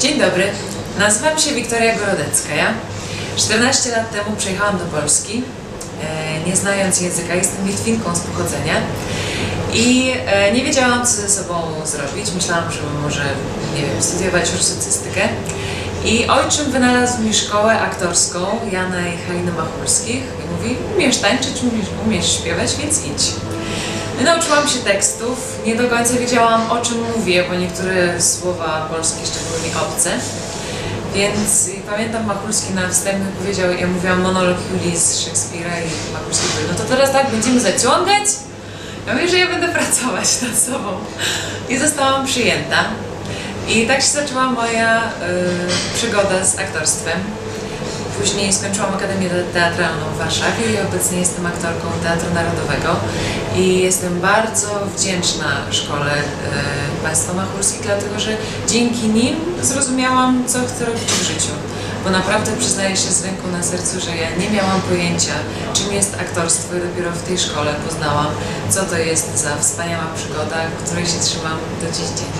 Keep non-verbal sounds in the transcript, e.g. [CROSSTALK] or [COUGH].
Dzień dobry, nazywam się Wiktoria Gorodecka. Ja 14 lat temu przyjechałam do Polski, e, nie znając języka, jestem Litwinką z pochodzenia i e, nie wiedziałam, co ze sobą zrobić. Myślałam, że może, nie wiem, studiować rusycystykę. I ojczym wynalazł mi szkołę aktorską Jana i Haliny Machulskich i mówi, umiesz tańczyć, umiesz, umiesz śpiewać, więc idź. Nauczyłam się tekstów, nie do końca wiedziałam o czym mówię, bo niektóre słowa polskie szczególnie obce. Więc pamiętam Machulski na wstępie powiedział, ja mówiłam monolog Julii z Szekspira i Machulski powiedział, no to teraz tak, będziemy zaciągać? Ja mówię, że ja będę pracować [LAUGHS] nad sobą. I zostałam przyjęta. I tak się zaczęła moja y, przygoda z aktorstwem. Później skończyłam Akademię Teatralną w Warszawie i obecnie jestem aktorką Teatru Narodowego i jestem bardzo wdzięczna szkole e, Państwa Machulskich, dlatego że dzięki nim zrozumiałam, co chcę robić w życiu. Bo naprawdę przyznaję się z ręką na sercu, że ja nie miałam pojęcia, czym jest aktorstwo i dopiero w tej szkole poznałam, co to jest za wspaniała przygoda, której się trzymam do dziś dzień.